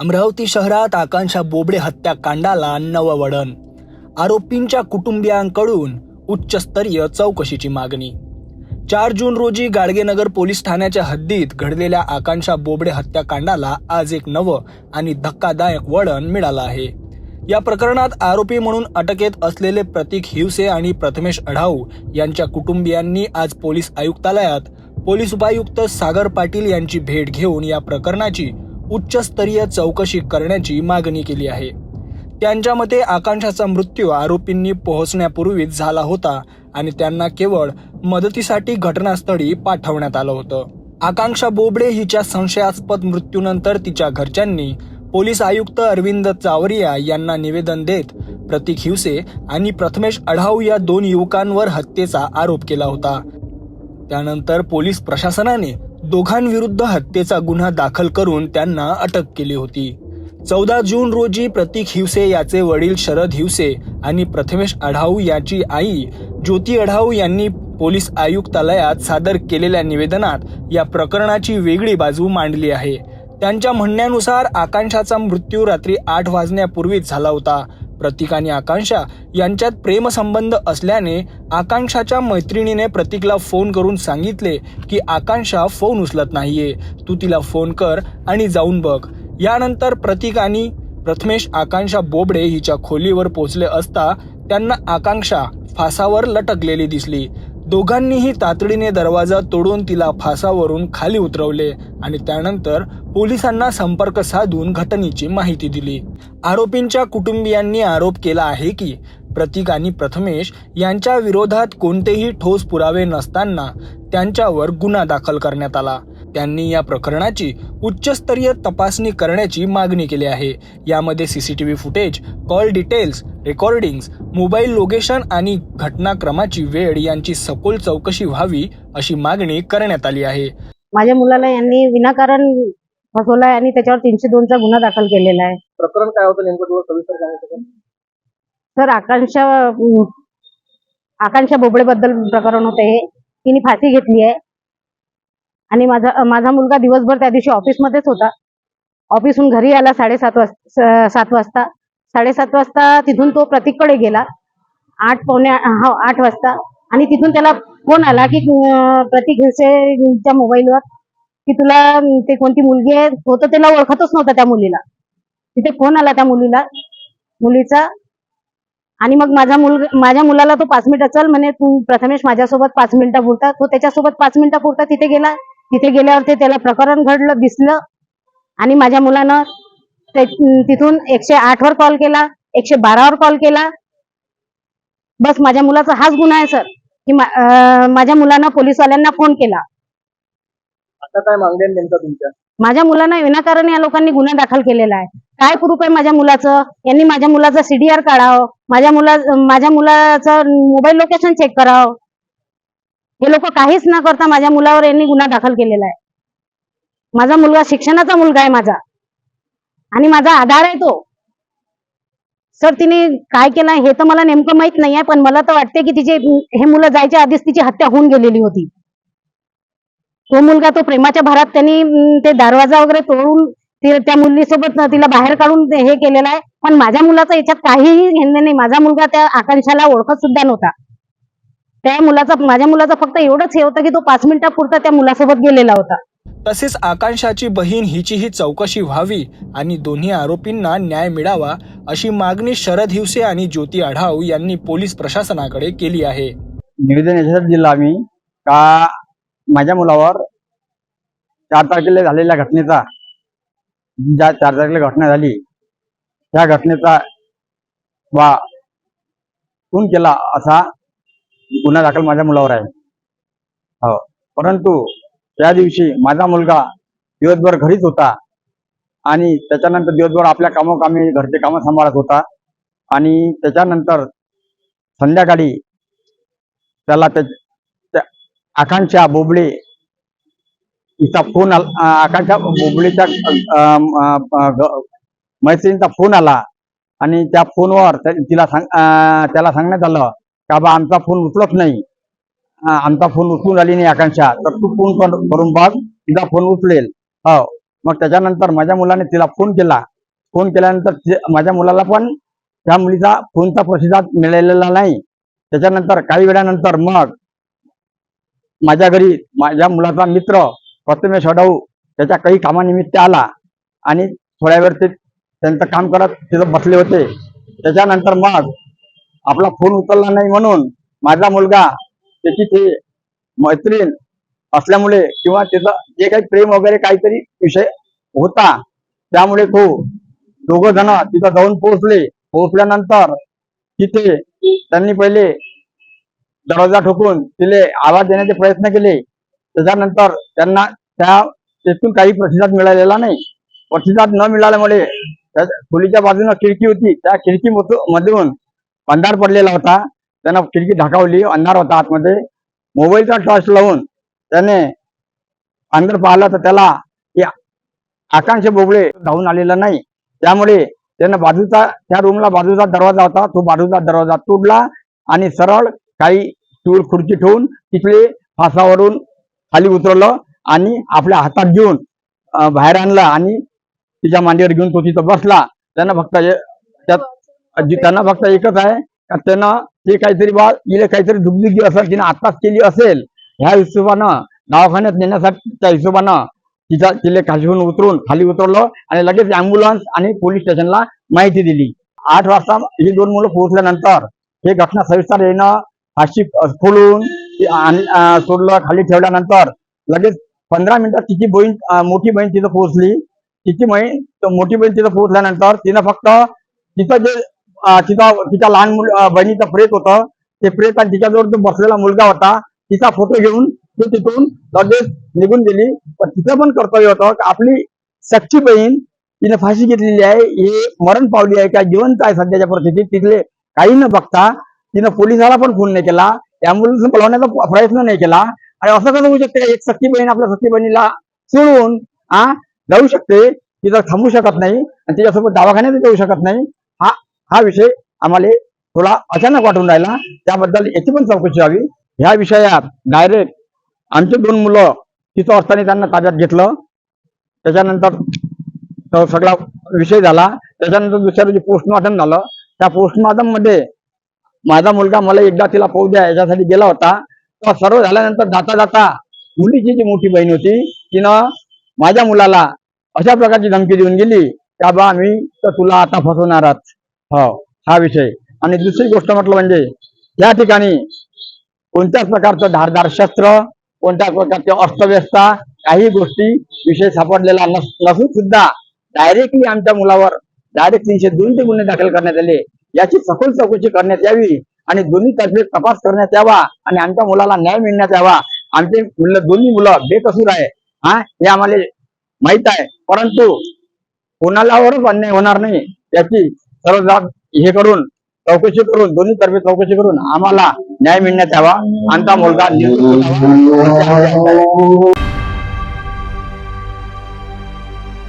अमरावती शहरात आकांक्षा बोबडे हत्याकांडाला नवं वळण आरोपींच्या कुटुंबियांकडून उच्चस्तरीय चौकशीची मागणी. चार जून रोजी गाडगेनगर पोलीस ठाण्याच्या हद्दीत घडलेल्या आकांक्षा बोबडे हत्याकांडाला आज एक नवं आणि धक्कादायक वळण मिळालं आहे. या प्रकरणात आरोपी म्हणून अटकेत असलेले प्रतीक हिवसे आणि प्रथमेश अढाऊ यांच्या कुटुंबियांनी आज पोलीस आयुक्तालयात पोलीस उपायुक्त सागर पाटील यांची भेट घेऊन या प्रकरणाची उच्चस्तरीय चौकशी करण्याची मागणी केली आहे. त्यांच्या मते आकांक्षाचा मृत्यू आरोपींनी पोहोचण्यापूर्वीच झाला होता आणि त्यांना केवळ मदतीसाठी घटनास्थळी पाठवण्यात आलं होतं. आकांक्षा बोबडे हिच्या संशयास्पद मृत्यूनंतर तिच्या घरच्यांनी पोलीस आयुक्त अरविंद चावरिया यांना निवेदन देत प्रतीक हिवसे आणि प्रथमेश अढाऊ या दोन युवकांवर हत्येचा आरोप केला होता. त्यानंतर पोलीस प्रशासनाने दोघांविरुद्ध हत्येचा गुन्हा दाखल करून त्यांना अटक केली होती. चौदा जून रोजी प्रतीक हिवसे याचे वडील शरद हिवसे आणि प्रथमेश अढाऊ याची आई ज्योती अढाऊ यांनी पोलीस आयुक्तालयात सादर केलेल्या निवेदनात या प्रकरणाची वेगळी बाजू मांडली आहे. त्यांच्या म्हणण्यानुसार आकांक्षाचा मृत्यू रात्री आठ वाजण्यापूर्वीच झाला होता. प्रतीक आणि आकांक्षा यांच्यात प्रेमसंबंध असल्याने आकांक्षाच्या मैत्रिणीने प्रतीकला फोन करून सांगितले की आकांक्षा फोन उचलत नाहीये. तू तिला फोन कर आणि जाऊन बघ. यानंतर प्रतीक आणि प्रथमेश आकांक्षा बोबडे हिच्या खोलीवर पोचले असता त्यांना आकांक्षा फासावर लटकलेली दिसली. दोघांनीही तातडीने दरवाजा तोडून तिला फासावरून खाली उतरवले आणि त्यानंतर पोलिसांना संपर्क साधून घटनेची माहिती दिली. आरोपींच्या कुटुंबियांनी आरोप केला आहे की प्रतीक आणि प्रथमेश यांच्या विरोधात कोणतेही ठोस पुरावे नसताना त्यांच्यावर गुन्हा दाखल करण्यात आला. त्यांनी या प्रकरणाची उच्चस्तरीय तपासणी करण्याची मागणी केली आहे. यामध्ये CCTV footage call details recordings mobile location आणि घटनाक्रमाची वेळ यांची सखोल चौकशी व्हावी अशी मागणी करण्यात आली आहे. माझ्या मुलाला यांनी विनाकारण फसवलाय आणि त्याच्यावर तीनशे दोनचा गुन्हा दाखल केलेला आहे. प्रकरण काय होतं नेमकं? सविस्तर तर आकांक्षा आकांक्षा बोबडे बद्दल प्रकरण होते हे. तिने फाशी घेतली आहे. आणि माझा माझा मुलगा दिवसभर त्या दिवशी ऑफिसमध्येच होता. ऑफिसहून घरी आला साडेसात वाजता सात वाजता. साडेसात वाजता तिथून तो प्रतीककडे गेला. आठ पावणे हो आठ वाजता. आणि तिथून त्याला फोन आला की प्रतीक हिवसेच्या मोबाईलवर की तुला ते कोणती मुलगी आहे? तो तर त्याला ओळखतच नव्हता त्या मुलीला. तिथे फोन आला त्या मुलीला मुलीचा. आणि मग माझा मुलगा माझ्या मुलाला तो पाच मिनिटं चल म्हणे तू प्रथमेश माझ्यासोबत पाच मिनिटं पुरता तो त्याच्यासोबत पाच मिनिटं पुरता तिथे गेला. तिथे गेल्यावर ते त्याला प्रकरण घडलं दिसलं. आणि माझ्या मुलानं तिथून एकशे आठ वर कॉल केला एकशे बारावर कॉल केला. बस माझ्या मुलाचा हाच गुन्हा आहे सर. की माझ्या मुलानं पोलीसवाल्यांना फोन केला. आता काय तुमच्या? माझ्या मुलांना विनाकारण या लोकांनी गुन्हा दाखल केलेला आहे. काय प्रूफ आहे माझ्या मुलाचं? यांनी माझ्या मुलाचं सीडीआर काढावं. माझ्या मुला माझ्या मुलाचं मोबाईल लोकेशन चेक करावं. हे लोक काहीच न करता माझ्या मुलावर यांनी गुन्हा दाखल केलेला आहे. माझा मुलगा शिक्षणाचा मुलगा आहे माझा. आणि माझा आधार आहे तो. सर तिने काय केलं हे तर मला नेमकं माहीत नाही आहे पण मला तर वाटते की तिचे हे मुलं जायच्या आधीच तिची हत्या होऊन गेलेली होती. तो मुलगा तो प्रेमाच्या भरात त्यांनी ते दरवाजा वगैरे तोडून त्या मुलीसोबत तिला बाहेर काढून हे केलेलं आहे. पण माझ्या मुलाचं याच्यात काहीही घेणं नाही. माझा मुलगा त्या आकांक्षाला ओळखत सुद्धा नव्हता. त्या मुलाचा माझ्या मुलाचं फक्त एवढंच हे होतं की तो पाच मिनिटापुरता त्या मुलासोबत गेलेला होता. तसेच आकांक्षाची बहीण हिचीही चौकशी व्हावी आणि दोन्ही आरोपींना न्याय मिळावा अशी मागणी शरद हिवसे आणि ज्योती आढाव यांनी पोलीस प्रशासनाकडे केली आहे. निवेदन याच्यासाठी दिलं आम्ही. का माझ्या मुलावर चार तारखेला झालेल्या घटनेचा ज्या चार तारखेला घटना झाली त्या घटनेचा वा खून केला असा गुन्हा दाखल माझ्या मुलावर आहे. हो. परंतु त्या दिवशी माझा मुलगा दिवसभर घरीच होता आणि त्याच्यानंतर दिवसभर आपल्या कामोकामी घरचे कामं सांभाळत होता आणि त्याच्यानंतर संध्याकाळी त्याला त्या आकांक्षा बोबडे हिचा फोन आला आकांक्षा बोबडेच्या अं, मैत्रिणीचा फोन आला आणि त्या फोनवर तिला सांग त्याला सांगण्यात आलं का बा आमचा फोन उचलत नाही. आमचा फोन उचलून आली नाही आकांक्षा. तर तू फोन करून बघ तिचा फोन उचलेल. हो. मग त्याच्यानंतर माझ्या मुलाने तिला फोन केला. फोन केल्यानंतर माझ्या मुलाला पण त्या मुलीचा फोनचा प्रतिसाद मिळालेला नाही. त्याच्यानंतर काही वेळानंतर मग माझ्या घरी माझ्या मुलाचा मित्र प्रथमेश अडाऊ त्याच्या काही कामानिमित्त आला आणि थोड्या वेळ ते त्यांचं काम करत तिथं बसले होते. त्याच्यानंतर मग आपला फोन उचलला नाही म्हणून माझा मुलगा त्याची ते मैत्रीण असल्यामुळे किंवा त्याचा जे काही प्रेम वगैरे काहीतरी विषय होता त्यामुळे तो दोघ जण तिथं जाऊन पोहोचले. पोहोचल्यानंतर तिथे त्यांनी पहिले दरवाजा ठोकून तिले आवाज देण्याचे प्रयत्न केले. त्याच्यानंतर त्यांना त्या तेथून काही प्रतिसाद मिळालेला नाही. प्रतिसाद न मिळाल्यामुळे त्या खोलीच्या बाजूने खिडकी होती. त्या खिडकी मधून अंधार पडलेला होता. त्यांना खिडकी ढाकावली अंधार होता आतमध्ये. मोबाईलचा टॉर्च लावून त्याने अंदर पाहिलं तर त्याला आकांक्ष बोबळे धावून आलेला नाही. त्यामुळे त्यानं बाजूचा त्या रूमला बाजूचा दरवाजा होता. तो बाजूचा दरवाजा तोडला आणि सरळ काही टूल खुर्ची ठेवून तिथले फासावरून खाली उतरवलं आणि आपल्या हातात घेऊन बाहेर आणलं आणि तिच्या मांडीवर घेऊन तो तिथं बसला. त्यानं फक्त त्यात त्यांना फक्त एकच आहे का ते काहीतरी बा इले काहीतरी दुगदुगी असेल तिने आत्ताच केली असेल ह्या हिशोबानं दवाखान्यात नेण्यासाठी त्या हिशोबानं तिचा तिले खाशीहून उतरून खाली उतरलं आणि लगेच अँब्युलन्स आणि पोलीस स्टेशनला माहिती दिली. आठ वाजता ही दोन मुलं पोहोचल्यानंतर हे घटना सविस्तर येणं फाशी खोलून आणि, सोडलं खाली ठेवल्यानंतर लगेच पंधरा मिनिटात तिची बहीण मोठी बहीण तिथं पोहोचली. तिची बहीण मोठी बहीण तिथं पोहोचल्यानंतर तिनं फक्त तिथं जे तिचा तिच्या लहान मुल बहिणीचं प्रेत होतं. ते प्रेत आणि तिच्याजवळ जो बसलेला मुलगा होता तिचा फोटो घेऊन ती तिथून लगेच निघून गेली. पण तिचं पण कर्तव्य होतं की आपली सच्ची बहीण तिने फाशी घेतलेली आहे. हे मरण पावली आहे का जिवंत आहे सध्याच्या परिस्थितीत. तिथले काही न बघता तिनं पोलिसाला पण फोन नाही केला. अँब्युलन्स बोलवण्याचा प्रयत्न नाही केला. आणि असं कसं होऊ शकते एक सख्ती बहीण आपल्या सख्ती बहिणीला सोडून आ जाऊ शकते. तिथं थांबू शकत नाही. आणि तिच्यासोबत दवाखान्यात जाऊ शकत नाही. हा विषय आम्हाला थोडा अचानक वाटून राहिला. त्याबद्दल याची पण चौकशी व्हावी. ह्या विषयात डायरेक्ट आमचे दोन मुलं तिथं असताना त्यांना ताब्यात घेतलं. त्याच्यानंतर तो सगळा विषय झाला. त्याच्यानंतर दुसऱ्या दिवशी पोस्टमॉर्टम झालं. त्या पोस्टमॉर्टममध्ये माझा मुलगा मला एकदा तिला पाहू द्या याच्यासाठी गेला होता. तर सर्व झाल्यानंतर जाता जाता मुलीची जी मोठी बहीण होती तिनं माझ्या मुलाला अशा प्रकारची धमकी देऊन गेली. का बा मी तर तुला आता फसवणार आहात. हो हा विषय. आणि दुसरी गोष्ट म्हटलं म्हणजे या ठिकाणी कोणत्याच प्रकारचं धारदार शस्त्र कोणत्याच प्रकारचे अस्तव्यस्ता काही गोष्टी विषय सापडलेला नस- नसून सुद्धा डायरेक्टली आमच्या मुलावर डायरेक्ट तीनशे दोनशे गुन्हे दाखल करण्यात आले. याची सखोल चौकशी करण्यात यावी आणि दोन्ही तर्फे तपास करण्यात यावा आणि आमच्या मुलाला न्याय मिळण्यात यावा. आमचे मुलं दोन्ही मुलं बेकसूर आहे. हा हे आम्हाला माहीत आहे. परंतु कोणालावरच अन्याय होणार नाही. याची सर्व जाब हे करून चौकशी करून दोन्ही तर्फे चौकशी करून आम्हाला न्याय मिळण्यात यावा. आमचा मुलगा